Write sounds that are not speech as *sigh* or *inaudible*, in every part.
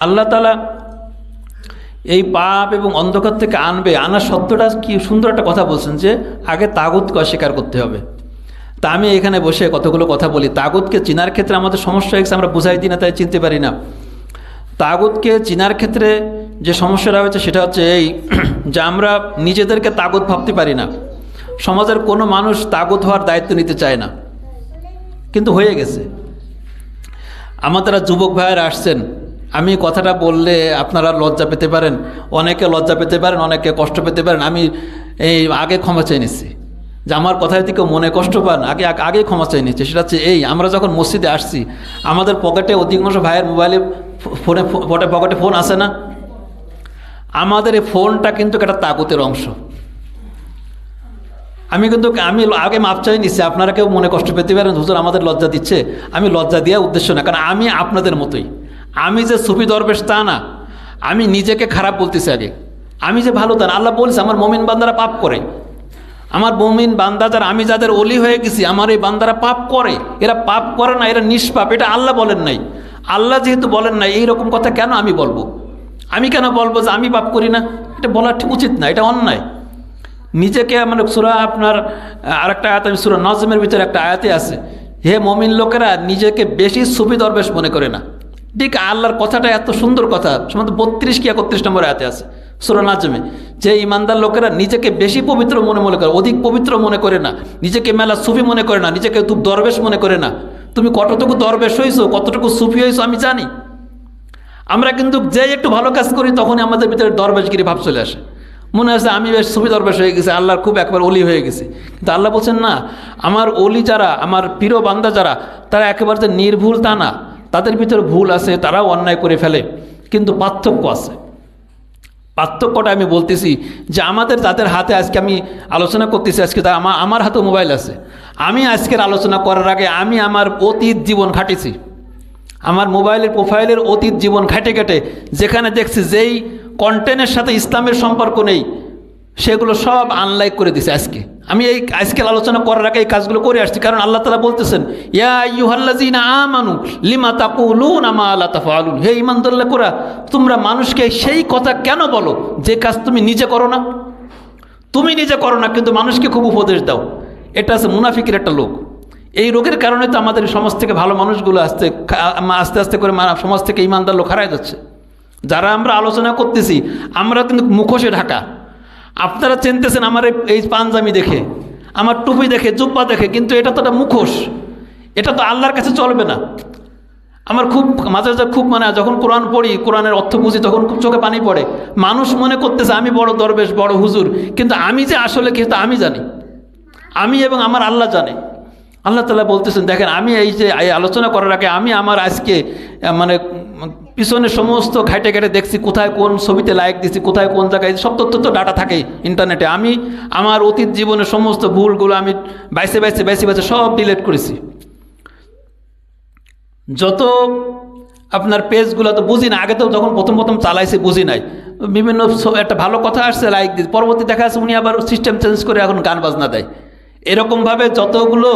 আল্লাহ তালা এই পাপ এবং অন্ধকার থেকে আনবে। আনার সত্যটা কি? সুন্দর একটা কথা বলছেন যে, আগে তাগুতকে অস্বীকার করতে হবে। তা আমি এখানে বসে কতগুলো কথা বলি। তাগুতকে চিনার ক্ষেত্রে আমাদের সমস্যা হয়েছে, আমরা বুঝাই দিই না, তাই চিনতে পারি না। তাগুতকে চিনার ক্ষেত্রে যে সমস্যাটা হয়েছে, সেটা হচ্ছে এই *clears throat* যে আমরা নিজেদেরকে তাগুত ভাবতে পারি না। সমাজের কোনো মানুষ তাগুত হওয়ার দায়িত্ব নিতে চায় না। কিন্তু হয়ে গেছে। আমাদের যুবক ভাইয়েরা আসছেন। আমি কথাটা বললে আপনারা লজ্জা পেতে পারেন, অনেকে লজ্জা পেতে পারেন, অনেকে কষ্ট পেতে পারেন। আমি এই আগে ক্ষমা চেয়ে নিচ্ছি। যে আমার কথায় থেকে মনে কষ্ট পান, আগে আগে ক্ষমা চেয়ে নিচ্ছে। সেটা হচ্ছে এই, আমরা যখন মসজিদে আসছি, আমাদের পকেটে অধিকাংশ ভাইয়ের মোবাইলে ফোনে ফোনে পকেটে ফোন আসে না? আমাদের এই ফোনটা কিন্তু একটা তাগুতের অংশ। আমি কিন্তু, আমি আগে মাপ চাই নিচ্ছি, আপনারা কেউ মনে কষ্ট পেতে পারেন, হুজুর আমাদের লজ্জা দিচ্ছে। আমি লজ্জা দেওয়ার উদ্দেশ্য না, কারণ আমি আপনাদের মতোই। আমি যে সুফি দরবেশ তা না, আমি নিজেকে খারাপ বলতেছি আগে। আমি যে ভালো তা না, আল্লাহ বলছে, আমার মমিন বান্দারা পাপ করে। আমার মমিন বান্দা যারা, আমি যাদের অলি হয়ে গেছি, আমার এই বান্দারা পাপ করে। এরা পাপ করে না, এরা নিষ্পাপ। এটা আল্লাহ বলেন নাই। আল্লাহ যেহেতু বলেন নাই এইরকম কথা কেন আমি বলব? আমি কেন বলব যে আমি পাপ করি না? এটা বলা ঠিক উচিত না, এটা অন্যায়। নিজেকে মানে সুরা আপনার আরেকটা আয়াত আমি সুরা নজমের ভিতরে একটা আয়াতে আছে। হে মমিন লোকেরা, নিজেকে বেশি সুফি দরবেশ মনে করে না। ঠিক আল্লাহর কথাটা এত সুন্দর কথা, সম্ভবত বত্রিশ কি একত্রিশ নম্বর আয়াতে আছে, সুরা নাজমে, যে ইমানদার লোকেরা নিজেকে বেশি পবিত্র মনে মনে করে, অধিক পবিত্র মনে করে না, নিজেকে মেলা সুফি মনে করে না, নিজেকে খুব দরবেশ মনে করে না। তুমি কতটুকু দরবেশ হয়েছো কতটুকু সুফি হয়েছো আমি জানি। আমরা কিন্তু যে একটু ভালো কাজ করি, তখনই আমাদের ভিতরে দরবেশগিরি ভাব চলে আসে। মনে হচ্ছে আমি বেশ সুফি দরবেশ হয়ে গেছি, আল্লাহর খুব একবার অলি হয়ে গেছি। কিন্তু আল্লাহ বলছেন, না, আমার অলি যারা, আমার প্রিয় বান্দা যারা, তারা একেবারে নির্ভুল তা না। তাদের ভিতরে ভুল আছে, তারাও অন্যায় করে ফেলে, কিন্তু পার্থক্য আছে। পার্থক্যটা আমি বলতেছি যে আমাদের তাদের হাতে আজকে আমি আলোচনা করতেছি, আজকে তা আমার আমার হাতে মোবাইল আছে। আমি আজকের আলোচনা করার আগে আমি আমার অতীত জীবন খাটিছি। আমার মোবাইলের প্রোফাইলের অতীত জীবন ঘেটে ঘেটে যেখানে দেখছি যেই কন্টেন্টের সাথে ইসলামের সম্পর্ক নেই, সেগুলো সব আনলাইক করে দিছে আজকে। আমি এই আজকের আলোচনা করার আগে এই কাজগুলো করে আসছি, কারণ আল্লাহ তালা বলতেছেন আমানু, লিমা তাকুলুন আমা আল্লাহ তাফালুন হে ইমানদুল্লাহ করা, তোমরা মানুষকে সেই কথা কেন বলো? যে কাজ তুমি নিজে করো না। তুমি নিজে করো না, কিন্তু মানুষকে খুব উপদেশ দাও। এটা আছে মুনাফিকের একটা লোক। এই রোগের কারণে তো আমাদের সমাজ থেকে ভালো মানুষগুলো আসতে আস্তে আস্তে করে সমাজ থেকে ইমানদার লোক হারাই যাচ্ছে। যারা আমরা আলোচনা করতেছি, আমরা কিন্তু মুখোশে ঢাকা। আপনারা চিনতেছেন আমার এই পাঞ্জামি দেখে, আমার টুপি দেখে, জুব্বা দেখে, কিন্তু এটা তো একটা মুখোশ। এটা তো আল্লাহর কাছে চলবে না। আমার খুব, মাঝে মাঝে খুব মানে যখন কোরআন পড়ি, কোরআনের অর্থ বুঝি, তখন খুব চোখে পানি পড়ে। মানুষ মনে করতেছে, আমি বড় দরবেশ, বড় হুজুর। কিন্তু আমি যে আসলে কি আমি জানি। আমি এবং আমার আল্লাহ জানে। আল্লাহ তালা বলতেছেন, দেখেন, আমি এই যে আলোচনা করার আগে আমি আমার আজকে মানে পিছনে সমস্ত ঘাটে ঘাটে দেখছি কোথায় কোন ছবিতে লাইক দিচ্ছি কোথায় কোন জায়গায়, সব তথ্য তো ডাটা থাকে ইন্টারনেটে আমি আমার অতীত জীবনের সমস্ত ভুলগুলো আমি বাইসে বাইসে বাইসে বাইসে সব ডিলেট করেছি। যত আপনার পেজগুলো তো বুঝি না, আগে তো যখন প্রথম প্রথম চালাইছে বুঝি নাই। বিভিন্ন একটা ভালো কথা আসছে লাইক দিচ্ছে পরবর্তী দেখা যাচ্ছে উনি আবার সিস্টেম চেঞ্জ করে এখন গান বাজনা দেয়। এরকমভাবে যতগুলো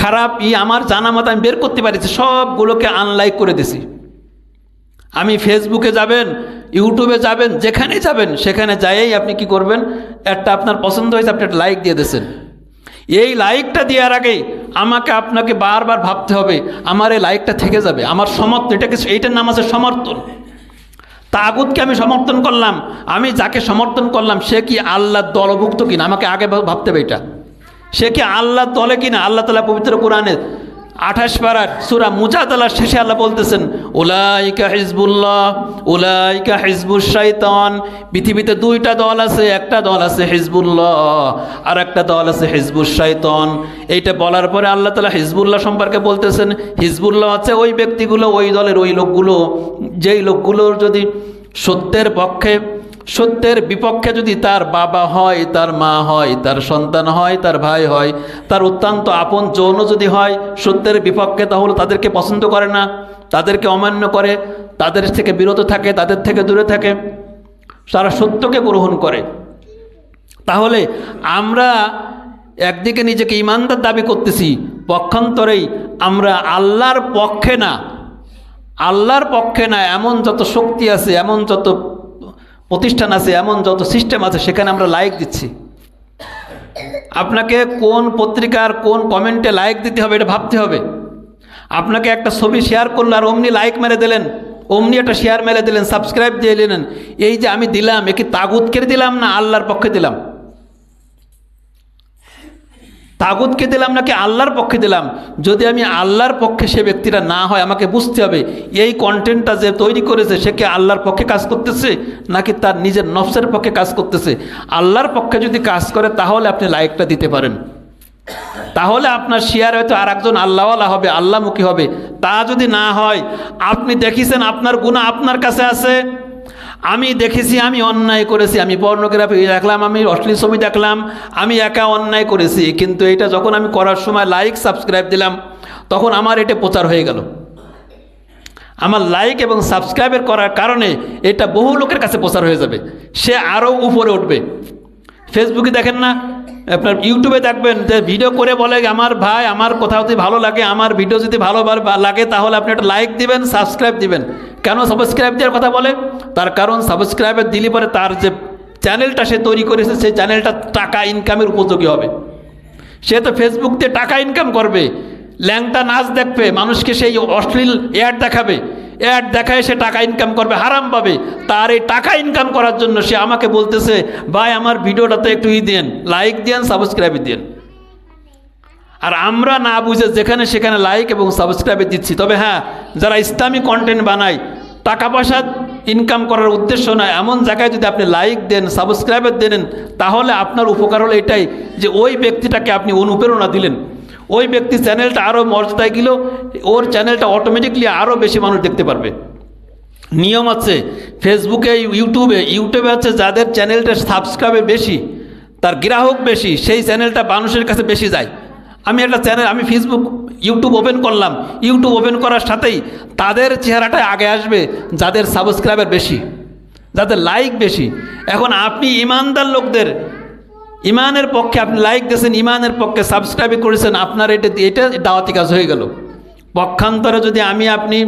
খারাপ ই আমার জানা মতো আমি বের করতে পারিছি, সবগুলোকে আনলাইক করে দিছি। আমি ফেসবুকে যাবেন ইউটিউবে যাবেন যেখানে যাবেন, সেখানে যাইয়েই আপনি কি করবেন? একটা আপনার পছন্দ হয়েছে, আপনি একটা লাইক দিয়ে দিয়েছেন। এই লাইকটা দেওয়ার আগেই আমাকে আপনাকে বারবার ভাবতে হবে, আমার এই লাইকটা থেকে যাবে, আমার সমর্থন এটাকে এইটার নাম আছে সমর্থন। তাগুতকে আমি সমর্থন করলাম, আমি যাকে সমর্থন করলাম, সে কি আল্লাহ দলভুক্ত কিনা? আমাকে আগে ভাবতে হবে এটা। সে কি আল্লাহ দলে কিনা? আল্লাহ তালা পবিত্র কোরআনে আঠাশ পাড়ার সুরা মুজাদালার শেষে আল্লাহ বলতেছেন ওলাইকা হিজবুল্লাহ ওলাইকা হিজবুল শাইতান। পৃথিবীতে দুইটা দল আছে, একটা দল আছে হিজবুল্লাহ, আর একটা দল আছে হিজবুল শাইতন। এইটা বলার পরে আল্লাহ তালা হিজবুল্লাহ সম্পর্কে বলতেছেন, হিজবুল্লাহ আছে ওই ব্যক্তিগুলো, ওই দলের ওই লোকগুলো, যেই লোকগুলোর যদি সত্যের পক্ষে সত্যের বিপক্ষে যদি তার বাবা হয়, তার মা হয়, তার সন্তান হয়, তার ভাই হয়, তার অত্যন্ত আপন যৌন যদি হয়, সত্যের বিপক্ষে তাহলে তাদেরকে পছন্দ করে না, তাদেরকে অমান্য করে, তাদের থেকে বিরত থাকে, তাদের থেকে দূরে থাকে, তারা সত্যকে গ্রহণ করে। তাহলে আমরা একদিকে নিজেকে ইমানদার দাবি করতেছি, পক্ষান্তরেই আমরা আল্লাহর পক্ষে না, আল্লাহর পক্ষে না, এমন যত শক্তি আছে, এমন যত প্রতিষ্ঠান আছে, এমন যত সিস্টেম আছে, সেখানে আমরা লাইক দিচ্ছি। আপনাকে কোন পত্রিকার কোন কমেন্টে লাইক দিতে হবে, এটা ভাবতে হবে। আপনাকে একটা ছবি শেয়ার করল আর অমনি লাইক মেরে দিলেন। অমনি একটা শেয়ার মেরে দিলেন সাবস্ক্রাইব দিয়ে দিলেন এই যে আমি দিলাম, এ কি তাগুতকে দিলাম না আল্লাহর পক্ষে দিলাম? তাগুতকে দিলাম নাকি আল্লাহর পক্ষে দিলাম? যদি আমি আল্লাহর পক্ষে সে ব্যক্তিটা না হয়, আমাকে বুঝতে হবে, এই কন্টেন্টটা যে তৈরি করেছে, সে কি আল্লাহর পক্ষে কাজ করতেছে? নাকি তার নিজের নফসের পক্ষে কাজ করতেছে? আল্লাহর পক্ষে যদি কাজ করে, তাহলে আপনি লাইকটা দিতে পারেন। তাহলে আপনার শেয়ার হয়তো আর একজন আল্লাহওয়ালা হবে, আল্লাহমুখী হবে। তা যদি না হয়, আপনি দেখেছেন আপনার গুণা আপনার কাছে আছে? আমি দেখেছি, আমি অন্যায় করেছি, আমি পর্নোগ্রাফি দেখলাম, আমি অশ্লীল ছবি দেখলাম, আমি একা অন্যায় করেছি, কিন্তু এটা যখন আমি করার সময় লাইক সাবস্ক্রাইব দিলাম, তখন আমার এটা প্রচার হয়ে গেল। আমার লাইক এবং সাবস্ক্রাইবের করার কারণে এটা বহু লোকের কাছে প্রচার হয়ে যাবে। সে আরও উপরে উঠবে। ফেসবুকে দেখেন না, আপনার ইউটিউবে দেখবেন যে ভিডিও করে বলে আমার ভাই, আমার কোথাও যদি ভালো লাগে, আমার ভিডিও যদি ভালো লাগে, তাহলে আপনি একটা লাইক দিবেন সাবস্ক্রাইব দিবেন। কেন সাবস্ক্রাইব দেওয়ার কথা বলে? তার কারণ সাবস্ক্রাইবার দিলে পরে তার যে চ্যানেলটা সে তৈরি করেছে, সেই চ্যানেলটা টাকা ইনকামের উপযোগী হবে। সে তো ফেসবুক দিয়ে টাকা ইনকাম করবে, ল্যাংটা নাচ দেখবে, মানুষকে সেই অশ্লীল অ্যাড দেখাবে। অ্যাড দেখায় সে টাকা ইনকাম করবে, হারাম পাবে। তার এই টাকা ইনকাম করার জন্য সে আমাকে বলতেছে, ভাই, আমার ভিডিওটাতে একটু ই দেন লাইক দেন সাবস্ক্রাইব দেন। আর আমরা না বুঝে যেখানে সেখানে লাইক এবং সাবস্ক্রাইবে দিচ্ছি। তবে হ্যাঁ যারা ইসলামী কন্টেন্ট বানায়, টাকা পয়সা ইনকাম করার উদ্দেশ্য নয় এমন জায়গায় যদি আপনি লাইক দেন সাবস্ক্রাইবার দেন, তাহলে আপনার উপকার হলো এটাই যে ওই ব্যক্তিটাকে আপনি অনুপ্রেরণা দিলেন। ওই ব্যক্তি চ্যানেলটা আরও মর্যাদায় গেল, ওর চ্যানেলটা অটোমেটিকলি আরও বেশি মানুষ দেখতে পারবে। নিয়ম আছে ফেসবুকে ইউটিউবে ইউটিউবে হচ্ছে যাদের চ্যানেলটা সাবস্ক্রাইবে বেশি, তার গ্রাহক বেশি, সেই চ্যানেলটা মানুষের কাছে বেশি যায়। আমি একটা চ্যানেল, আমি ফেসবুক ইউটিউব ওপেন করলাম ইউটিউব ওপেন করার সাথেই তাদের চেহারাটা আগে আসবে, যাদের সাবস্ক্রাইবার বেশি, যাদের লাইক বেশি। এখন আপনি ইমানদার লোকদের ইমানের পক্ষে আপনি লাইক দিয়েছেন, ইমানের পক্ষে সাবস্ক্রাইব করেছেন, আপনার এটা এটা দাওয়াতি কাজ হয়ে গেল। পক্ষান্তরে যদি আমি আপনি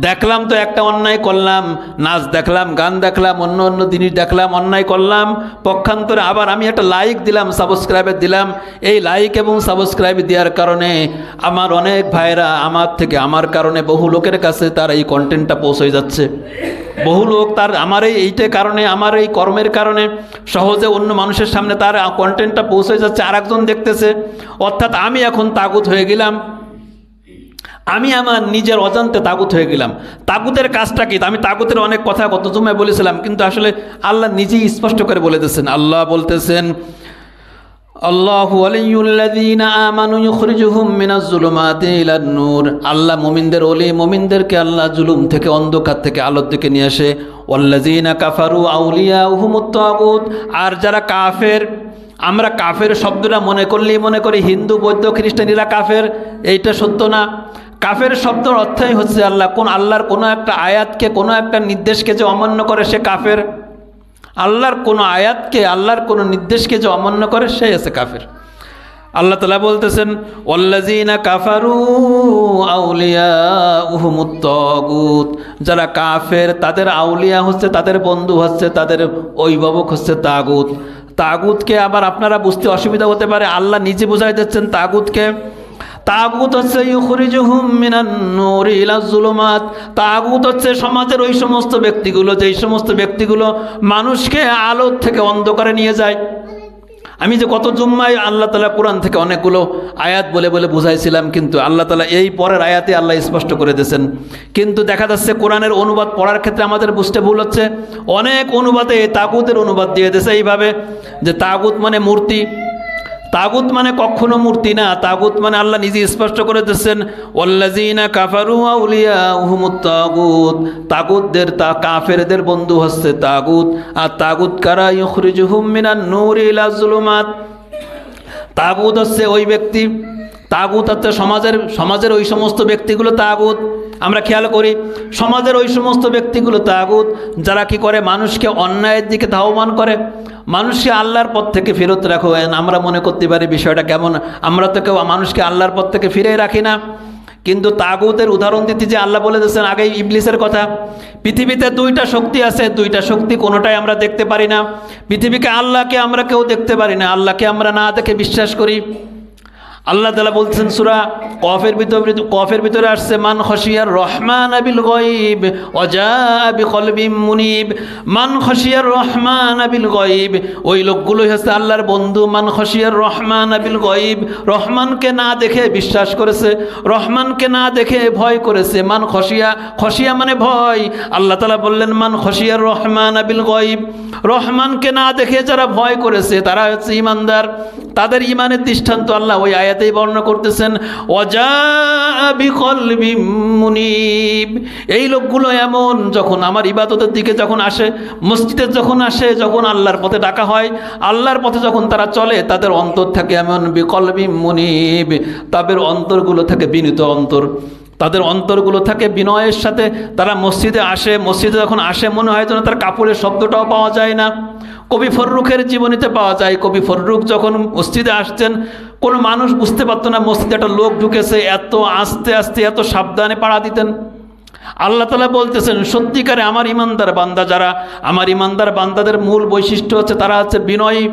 দেখলাম তো একটা অন্যায় করলাম, নাচ দেখলাম, গান দেখলাম, অন্য অন্য জিনিস দেখলাম, অন্যায় করলাম, পক্ষান্তরে আবার আমি একটা লাইক দিলাম সাবস্ক্রাইবার দিলাম। এই লাইক এবং সাবস্ক্রাইব দেওয়ার কারণে আমার অনেক ভাইরা আমার থেকে, আমার কারণে বহু লোকের কাছে তার এই কন্টেন্টটা পৌঁছে যাচ্ছে। বহু লোক তার, আমার এই, এইটা কারণে, আমার এই কর্মের কারণে সহজে অন্য মানুষের সামনে তার কন্টেন্টটা পৌঁছে যাচ্ছে আর একজন দেখতেছে। অর্থাৎ আমি এখন তাগুত হয়ে গেলাম। আমি আমার নিজের অজান্তে তাগুত হয়ে গেলাম। তাগুতের কাজটা কি? আমি তাগুতের অনেক কথা গত জুমায় বলেছিলাম, কিন্তু আসলে আল্লাহ নিজেই স্পষ্ট করে বলে দিয়েছেন। আল্লাহ বলতেছেন, আল্লাহ মুমিনদের ওলি, মুমিনদেরকে আল্লাহ জুলুম থেকে, অন্ধকার থেকে আলোর দিকে নিয়ে আসে। ওয়াল্লাযীনা কাফারু আউলিয়াউহুমুত তাগুত। আর যারা কাফের, আমরা কাফের শব্দটা মনে করলেই মনে করি হিন্দু, বৌদ্ধ খ্রিস্টানিরা কাফের। এইটা সত্য না। কাফের শব্দের অর্থই হচ্ছে আল্লাহ। কোন আল্লাহর কোনো একটা আয়াতকে, কোনো একটা নির্দেশকে যে অমান্য করে সে কাফের? আল্লাহর কোনো আয়াতকে, আল্লাহর কোনো নির্দেশকে যে অমান্য করে সেই আছে কাফের। আল্লাহ তালা বলতেছেন ওল্লাজিনা কাফারু আউলিয়া উহমুত্তগুত যারা কাফের, তাদের আউলিয়া হচ্ছে, তাদের বন্ধু হচ্ছে, তাদের অভিভাবক হচ্ছে তাগুত। তাগুতকে আবার আপনারা বুঝতে অসুবিধা হতে পারে। আল্লাহ নিজে বুঝাই দিচ্ছেন তাগুতকে। তাগুত হচ্ছে জুলুমাত হচ্ছে সমাজের ওই সমস্ত ব্যক্তিগুলো, যেই সমস্ত ব্যক্তিগুলো মানুষকে আলোর থেকে অন্ধকারে নিয়ে যায়। আমি যে কত জুম্মায় আল্লাহ তালা কোরআন থেকে অনেকগুলো আয়াত বলে বলে বুঝাইছিলাম, কিন্তু আল্লাহ তালা এই পরের আয়াতে আল্লাহ স্পষ্ট করে দিয়েছেন। কিন্তু দেখা যাচ্ছে কোরআনের অনুবাদ পড়ার ক্ষেত্রে আমাদের বুঝতে ভুল হচ্ছে। অনেক অনুবাদে তাগুতের অনুবাদ দিয়ে দিয়েছে এইভাবে, যে তাগুত মানে মূর্তি। তাগুত মানে কখনো মূর্তি না, তাগুত মানে আল্লাহ নিজে স্পষ্ট করে দিচ্ছেন ওল্লাজিনা কাফারু আউলিয়া উহুমুত তাগুত তাগুতদের তা কাফেরদের বন্ধু হচ্ছে তাগুত, আর তাগুত কারা? ইউখরিজুহুম মিনান নূর ইলা জুলুমাত। তাগুত হচ্ছে ওই ব্যক্তি, তাগুত হচ্ছে সমাজের সমাজের ওই সমস্ত ব্যক্তিগুলো তাগুত। আমরা খেয়াল করি, সমাজের ওই সমস্ত ব্যক্তিগুলো তাগুত, যারা কি করে মানুষকে অন্যায়ের দিকে ধাবমান করে, মানুষকে আল্লাহর পথ থেকে ফেরত রাখো। আমরা মনে করতে পারি বিষয়টা কেমন, আমরা তো কেউ মানুষকে আল্লাহর পথ থেকে ফিরে রাখি না। কিন্তু তাগুতের উদাহরণ দিতে যে আল্লাহ বলে দিয়েছেন আগে ইবলিসের কথা, পৃথিবীতে দুইটা শক্তি আছে, দুইটা শক্তি কোনোটাই আমরা দেখতে পারি না। পৃথিবীকে আল্লাহকে আমরা কেউ দেখতে পারি না, আল্লাহকে আমরা না দেখে বিশ্বাস করি। আল্লাহ তালা বলছেন সুরা কফের ভিতরে কফের ভিতরে আসছে, মান খসিয়ার রহমান আবিল গইব অজা আবি কলবিম মুনিব, মান খসিয়ার রহমান আবিল গইব ওই লোকগুলোই হচ্ছে আল্লাহর বন্ধু, মান খসিয়ার রহমান আবিল গইব রহমানকে না দেখে বিশ্বাস করেছে, রহমানকে না দেখে ভয় করেছে। মান খসিয়া খসিয়া মানে ভয়। আল্লাহ তালা বললেন, মান খসিয়ার রহমান আবিল গইব রহমানকে না দেখে যারা ভয় করেছে, তারা হচ্ছে ইমানদার। তাদের ইমানের দৃষ্টান্ত আল্লাহ ওই আয়াতেই বর্ণনা করতেছেন অজা মুনিব। এই লোকগুলো এমন, যখন আমার ইবাদতের দিকে যখন আসে, মসজিদে যখন আসে, যখন আল্লাহর পথে ডাকা হয়, আল্লাহর পথে যখন তারা চলে, তাদের অন্তর থাকে এমন বিকলবি মুনিব। তাদের অন্তরগুলো থাকে বিনীত অন্তর। তাদের অন্তরগুলো থাকে বিনয়ের সাথে। তারা মসজিদে আসে, মসজিদে যখন আসে, মনে হয় যেন তার কাপড়ের শব্দটাও পাওয়া যায় না। কবি ফররুখের জীবনীতে পাওয়া যায়। কবি ফররুখ যখন মসজিদে আসছেন, কোনো মানুষ বুঝতে পারতো না মসজিদে একটা লোক ঢুকেছে, এত আস্তে আস্তে এত সাবধানে পাড়া দিতেন। আল্লাহ তালা বলতেছেন, সত্যিকারে আমার ইমানদার বান্দা যারা, আমার ইমানদার বান্দাদের মূল বৈশিষ্ট্য হচ্ছে তারা হচ্ছে বিনয়ী।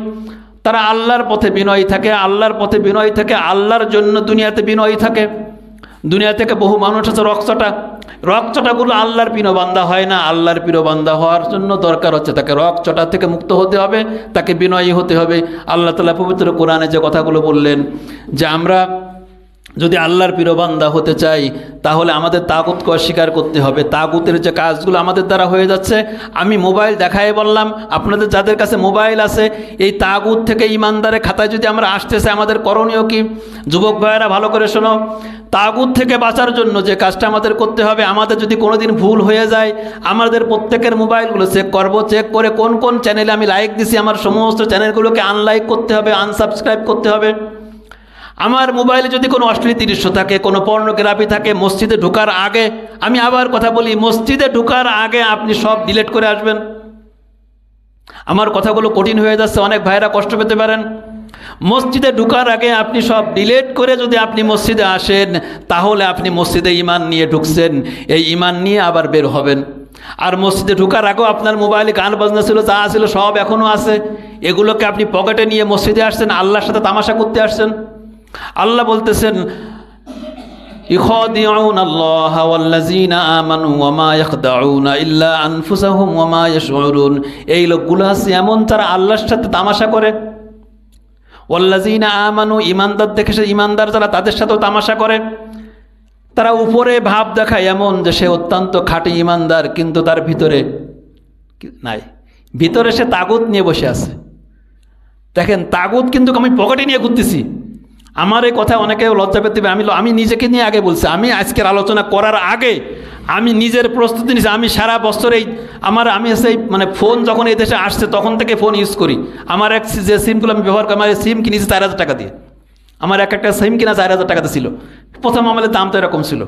তারা আল্লাহর পথে বিনয়ী থাকে, আল্লাহর পথে বিনয়ী থাকে, আল্লাহর জন্য দুনিয়াতে বিনয়ী থাকে। দুনিয়া থেকে বহু মানুষ আছে রক্তটা। রক্তটাগুলো আল্লাহর বান্দা হয় না, আল্লাহর বান্দা হওয়ার জন্য দরকার হচ্ছে তাকে রক্তটা থেকে মুক্ত হতে হবে, তাকে বিনয়ী হতে হবে। আল্লাহ তালা পবিত্র কোরআনে যে কথাগুলো বললেন যে আমরা যদি আল্লাহর প্রিয়বান্দা হতে চাই, তাহলে আমাদের তাগুতকে অস্বীকার করতে হবে। তাগুতের যে কাজগুলো আমাদের দ্বারা হয়ে যাচ্ছে, আমি মোবাইল দেখাই বললাম, আপনাদের যাদের কাছে মোবাইল আছে, এই তাগুত থেকে ইমানদারের খাতায় যদি আমরা আসতেছে, আমাদের করণীয় কি? যুবক ভাইয়েরা, ভালো করে শোনো। তাগুত থেকে বাঁচার জন্য যে কাজটা আমাদের করতে হবে, আমাদের যদি কোনো দিন ভুল হয়ে যায়, আমাদের প্রত্যেকের মোবাইলগুলো চেক করব। চেক করে কোন কোন চ্যানেলে আমি লাইক দিছি, আমার সমস্ত চ্যানেলগুলোকে আনলাইক করতে হবে আনসাবস্ক্রাইব করতে হবে। আমার মোবাইলে যদি কোনো অশ্লীল দৃশ্য থাকে, কোনো পর্নোগ্রাফি থাকে, মসজিদে ঢোকার আগে, আমি আবার কথা বলি, মসজিদে ঢোকার আগে আপনি সব ডিলেট করে আসবেন। আমার কথাগুলো কঠিন হয়ে যাচ্ছে, অনেক ভাইরা কষ্ট পেতে পারেন। মসজিদে ঢুকার আগে আপনি সব ডিলেট করে যদি আপনি মসজিদে আসেন, তাহলে আপনি মসজিদে ইমান নিয়ে ঢুকছেন। এই ইমান নিয়ে আবার বের হবেন। আর মসজিদে ঢুকার আগেও আপনার মোবাইলে গান বাজনা ছিল, যা ছিল সব এখনও আছে। এগুলোকে আপনি পকেটে নিয়ে মসজিদে আসছেন, আল্লাহর সাথে তামাশা করতে আসছেন। আল্লাহ বলতেছেন يخادعون الله والذين آمنوا وما يخدعون إلا أنفسهم وما يشعرون এই লোকগুলো আছে এমন তারা আল্লাহর সাথে তামাশা করে ওয়াল্লাজিনা আমানু ইমানদার দেখে সে ইমানদার যারা তাদের সাথেও তামাশা করে তারা উপরে ভাব দেখায় এমন যে সে অত্যন্ত খাঁটি ইমানদার কিন্তু তার ভিতরে কি- নাই ভিতরে সে তাগুত নিয়ে বসে আছে দেখেন তাগুত কিন্তু আমি পকেটে নিয়ে ঘুরতেছি আমার এই কথা অনেকে লজ্জা পেতে। আমি আমি নিজেকে নিয়ে আগে বলছি, আমি আজকের আলোচনা করার আগে আমি নিজের প্রস্তুতি নিয়েছি। আমি সারা বছর এই আমার, আমি সেই মানে ফোন যখন এই দেশে আসছে, তখন থেকে ফোন ইউজ করি। আমার এক যে সিমগুলো আমি ব্যবহার করি, আমার সিম কিনেছি চার হাজার টাকা দিয়ে। আমার এক একটা সিম কিনা চার হাজার টাকাতে ছিল। প্রথম আমলের দাম তো এরকম ছিল।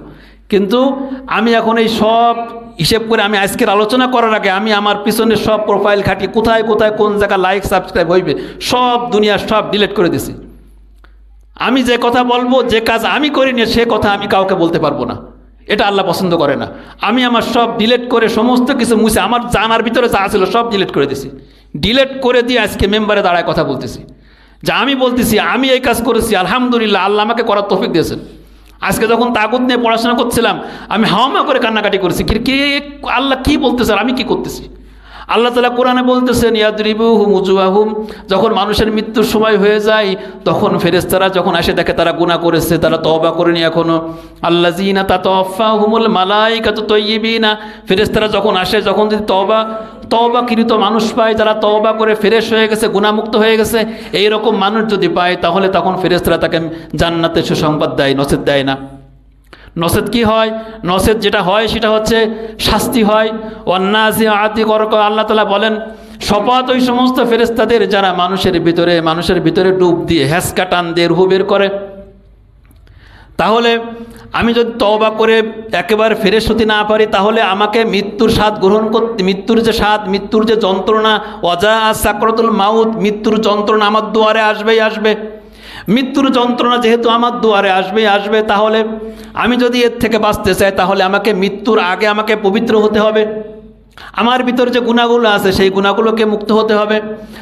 কিন্তু আমি এখন এই সব হিসেব করে আমি আজকের আলোচনা করার আগে আমি আমার পিছনে সব প্রোফাইল খাটি কোথায় কোথায়, কোন জায়গায় লাইক সাবস্ক্রাইব হইবে, সব দুনিয়া সব ডিলিট করে দিছি। আমি যে কথা বলব, যে কাজ আমি করিনি সে কথা আমি কাউকে বলতে পারব না। এটা আল্লাহ পছন্দ করে না। আমি আমার সব ডিলেট করে সমস্ত কিছু মুছে, আমার জানার ভিতরে যা ছিল সব ডিলেট করে দিছি। ডিলেট করে দিয়ে আজকে মেম্বারে দাঁড়ায় কথা বলতেছি। যা আমি বলতেছি, আমি এই কাজ করেছি, আলহামদুলিল্লাহ, আল্লাহ আমাকে করার তৌফিক দিয়েছেন। আজকে যখন তাগুত নিয়ে পড়াশোনা করছিলাম, আমি হাওমা করে কান্নাকাটি করেছি। কি আল্লাহ কি বলতেছেন আমি কি করতেছি? আল্লাহ তালা কোরআনে বলতেছেন ইয়াদরিবু হুম যখন মানুষের মৃত্যুর সময় হয়ে যায়, তখন ফেরেস্তারা যখন আসে, দেখে তারা গুণা করেছে, তারা তওবা করেনি এখনও। আল্লাহ জিনা তা তফা হুমুল মালাইকা তো তৈবিনা ফেরেস্তারা যখন আসে, যখন যদি তওবা, তওবাকৃত মানুষ পায়, যারা তওবা করে ফ্রেশ হয়ে গেছে গুণামুক্ত হয়ে গেছে এই রকম মানুষ যদি পায়, তাহলে তখন ফেরেস্তারা তাকে জান্নাতে সুসংবাদ দেয় নসেদ দেয় না। নসেদ কি হয়? নসেদ যেটা হয় সেটা হচ্ছে শাস্তি হয়। অন্যাসি আতি করক আল্লাহ তালা বলেন, শপথ ওই সমস্ত ফেরেস্তাদের যারা মানুষের ভিতরে মানুষের ভিতরে ডুব দিয়ে হ্যাসকা টান দিয়ে রুহু বের করে, তাহলে আমি যদি তওবা করে একেবারে ফেরেশ হতে না পারি, তাহলে আমাকে মৃত্যুর স্বাদ গ্রহণ করতে, মৃত্যুর যে স্বাদ, মৃত্যুর যে যন্ত্রণা অজা সাকরতুল মাউত, মৃত্যুর যন্ত্রণা আমার দুয়ারে আসবেই আসবে। মৃত্যুর যন্ত্রণা যেহেতু আমার দুয়ারে আসবে আসবে তাহলে আমি যদি এর থেকে বাঁচতে চাই, তাহলে আমাকে মৃত্যুর আগে আমাকে পবিত্র হতে হবে। আমার ভিতরে যে গুণাগুলো আছে, সেই গুণাগুলোকে মুক্ত হতে হবে।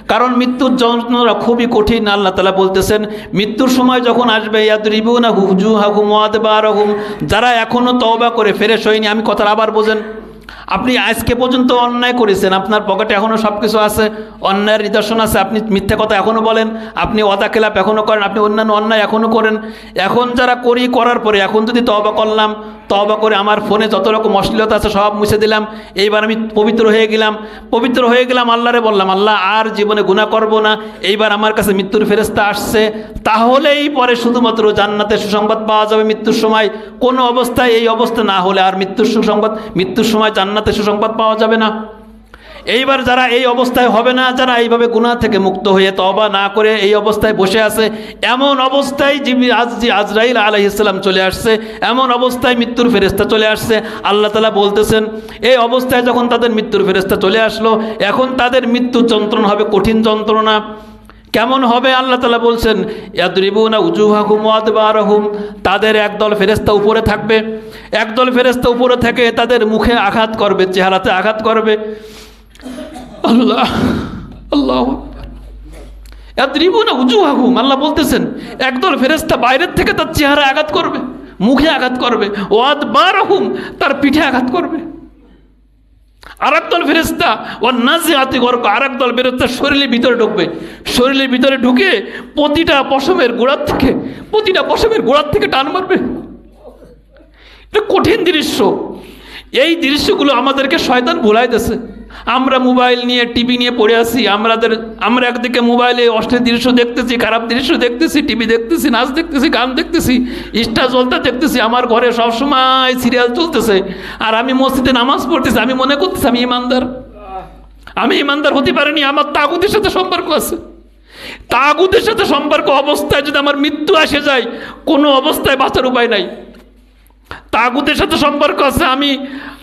কারণ মৃত্যুর যন্ত্রণা খুবই কঠিন, আল্লাহ তালা বলতেছেন, মৃত্যুর সময় যখন আসবে ইয়াদরিবু না হুজু হাহুম ওয়াদবার হুম যারা এখনও তওবা করে ফেরে হয়নি, আমি কথা আবার বোঝেন। আপনি আজকে পর্যন্ত অন্যায় করেছেন, আপনার পকেটে এখনও সব কিছু আছে, অন্যায়ের নিদর্শন আছে, আপনি মিথ্যা কথা এখনও বলেন, আপনি অদা খেলাপ এখনও করেন, আপনি অন্যান্য অন্যায় এখনও করেন। এখন যারা করি করার পরে, এখন যদি তবা করলাম তবা করে আমার ফোনে যত রকম অশ্লীলতা আছে সব মুছে দিলাম। এইবার আমি পবিত্র হয়ে গেলাম। পবিত্র হয়ে গেলাম আল্লাহরে বললাম, আল্লাহ, আর জীবনে গুণা করব না। এইবার আমার কাছে মৃত্যুর ফেরস্তা আসছে। তাহলেই পরে শুধুমাত্র জান্নাতে সুসংবাদ পাওয়া যাবে মৃত্যুর সময়। কোনো অবস্থায় এই অবস্থা না হলে আর মৃত্যুর সুসংবাদ, মৃত্যুর সময় জান্নাতে সুসংবাদ পাওয়া যাবে না। এইবার যারা এই অবস্থায় হবে না, যারা এইভাবে গুনাহ থেকে মুক্ত হয়ে তবা না করে এই অবস্থায় বসে আছে, এমন অবস্থায় আজ আজরাইল আলাইহিসাল্লাম চলে আসছে, এমন অবস্থায় মৃত্যুর ফেরেস্তা চলে আসছে। আল্লাহ তালা বলতেছেন, এই অবস্থায় যখন তাদের মৃত্যুর ফেরেস্তা চলে আসলো, এখন তাদের মৃত্যু যন্ত্রণা হবে, কঠিন যন্ত্রণা। কেমন হবে আল্লাহ তালা বলছেন, ইয়াদরিবুনা উজুহাহুম ওয়াদবারহুম তাদের একদল ফেরেস্তা উপরে থাকবে। একদল ফেরেস্তা উপরে থেকে তাদের মুখে আঘাত করবে, চেহারাতে আঘাত করবে। আল্লাহ আল্লাহ উজুহাহুম আল্লাহ বলতেছেন, একদল ফেরেস্তা বাইরের থেকে তার চেহারা আঘাত করবে, মুখে আঘাত করবে ওয়াদবারহুম তার পিঠে আঘাত করবে। আর দল ফেরেস্তা ও নাজে আতি গর্ক আর দল ফেরেস্তা শরীরের ভিতরে ঢুকবে। শরীরের ভিতরে ঢুকে প্রতিটা পশমের গোড়ার থেকে, প্রতিটা পশমের গোড়ার থেকে টান মারবে। এটা কঠিন দৃশ্য। এই দৃশ্যগুলো আমাদেরকে শয়তান ভুলাইতেছে। আমরা মোবাইল নিয়ে টিভি নিয়ে পড়ে আসি আমাদের আমরা একদিকে মোবাইলে অশ্লীল দৃশ্য দেখতেছি, খারাপ দৃশ্য দেখতেছি, টিভি দেখতেছি, নাচ দেখতেছি, গান দেখতেছি, ইস্টা চলতে দেখতেছি, আমার ঘরে সবসময় সিরিয়াল চলতেছে, আর আমি মসজিদে নামাজ পড়তেছি, আমি মনে করতেছি আমি ইমানদার। আমি ইমানদার হতে পারিনি, আমার তাগুদের সাথে সম্পর্ক আছে। তাগুদের সাথে সম্পর্ক অবস্থায় যদি আমার মৃত্যু আসে যায়, কোনো অবস্থায় বাঁচার উপায় নাই। তাগুদের সাথে সম্পর্ক আছে, আমি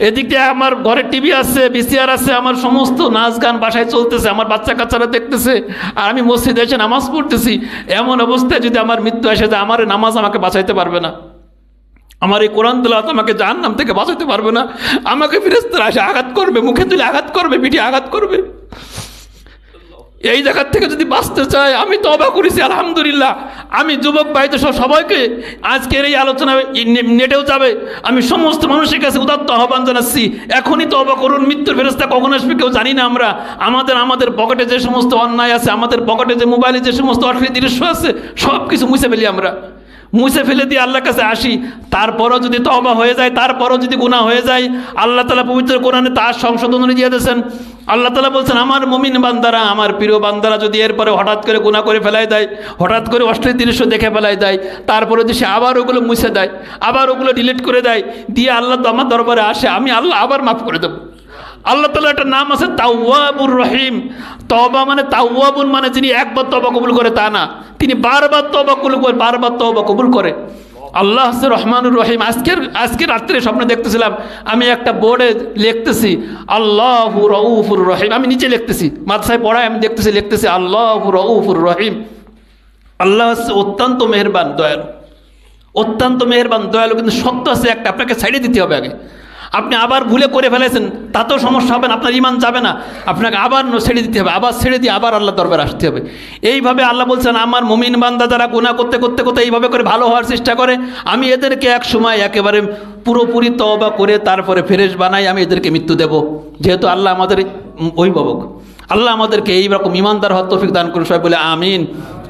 এদিকে আমার ঘরে টিভি আছে, বিসিআর আছে, আমার সমস্ত নাচ গান বাসায় চলতেছে, আমার বাচ্চা কাচ্চারা দেখতেছে, আর আমি মসজিদে এসে নামাজ পড়তেছি। এমন অবস্থায় যদি আমার মৃত্যু আসে যে আমার নামাজ আমাকে বাঁচাইতে পারবে না। আমার এই কোরআন তেলাওয়াত আমাকে জাহান্নাম থেকে বাঁচাতে পারবে না। আমাকে ফিরেস্তারা আসে আঘাত করবে, মুখে তুলে আঘাত করবে, পিঠে আঘাত করবে। এই জায়গার থেকে যদি বাঁচতে চায়, আমি তো অবাক করেছি, আলহামদুলিল্লাহ। আমি যুবক ভাইতে সব সবাইকে আজকের এই আলোচনা নেটেও যাবে। আমি সমস্ত মানুষের কাছে উদাত্ত আহ্বান জানাচ্ছি, এখনই তো অবাক করুন, মৃত্যুর ফেরস্তা কখন আসবে কেউ জানি না আমরা। আমাদের আমাদের পকেটে যে সমস্ত অন্যায় আছে, আমাদের পকেটে যে মোবাইলে যে সমস্ত অশ্লীল দৃশ্য আছে সব কিছু মুছে ফেলি আমরা। মুছে ফেলে দিয়ে আল্লাহর কাছে আসি। তারপরও যদি তবা হয়ে যায়, তারপরও যদি গুণা হয়ে যায়, আল্লাহ তালা পবিত্র কোরআনে তার সংশোধন দিয়ে দিয়েছেন। আল্লাহ তালা বলছেন, আমার মমিন বান্দারা, আমার প্রিয় বান্দারা যদি এরপরে হঠাৎ করে গুণা করে ফেলাই দেয়, হঠাৎ করে অশ্লীল দৃশ্য দেখে ফেলাই দেয়, তারপরে যদি সে আবার ওগুলো মুছে দেয়, আবার ওগুলো ডিলিট করে দেয়, দিয়ে আল্লাহ তো আমার দরবারে আসে, আমি আল্লাহ আবার মাফ করে দেবো। আল্লাহ তালা একটা নাম আছে তাওয়াবুর রহিম। তবা মানে তাওয়াবুর মানে যিনি একবার তবা কবুল করে, তা না। তিনি বারবার তবা কবুল করে, বারবার তবা কবুল করে। আল্লাহ রহমানুর রহিম। আজকের, আজকে রাত্রে স্বপ্নে দেখতেছিলাম, আমি একটা বোর্ডে লিখতেছি, আল্লাহ রউফুর রহিম। আমি নিচে লিখতেছি, মাদ্রাসায় পড়ায় আমি দেখতেছি, লিখতেছি, আল্লাহ রউফুর রহিম। আল্লাহ হচ্ছে অত্যন্ত মেহরবান, দয়ালু। অত্যন্ত মেহরবান, দয়ালু, কিন্তু সত্য আছে একটা, আপনাকে ছাড়িয়ে দিতে হবে আগে। আপনি আবার ভুলে করে ফেলেছেন, তাতেও সমস্যা হবে না, আপনার ইমান যাবে না। আপনাকে আবার ছেড়ে দিতে হবে, আবার ছেড়ে দিয়ে আবার আল্লাহ দরবার আসতে হবে। এইভাবে আল্লাহ বলছেন, আমার মুমিন বান্দা যারা গুণা করতে করতে করতে এইভাবে করে ভালো হওয়ার চেষ্টা করে, আমি এদেরকে এক সময় একেবারে পুরোপুরি তবা করে তারপরে ফেরেশ বানাই, আমি এদেরকে মৃত্যু দেব। যেহেতু আল্লাহ আমাদের অভিভাবক। আল্লাহ আমাদেরকে এইরকম ইমানদার হওয়ার দান করুন, সবাই বলে আমিন।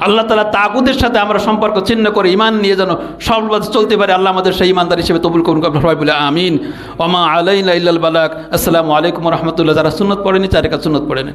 আল্লাহ তালা তাগুদের সাথে আমরা সম্পর্ক চিহ্ন করে ইমান নিয়ে যেন সর্বদা চলতে পারে, আল্লাহ আমাদের সেই ইমানদার হিসেবে তবুল করুন। সবাই বলে আমিন। ওমা আলাইন ইল্লাল বালাক। আসসালামু আলাইকুম রহমতুল্লাহ। যারা সুনত পড়েনি চারিকা সুনত পড়েনি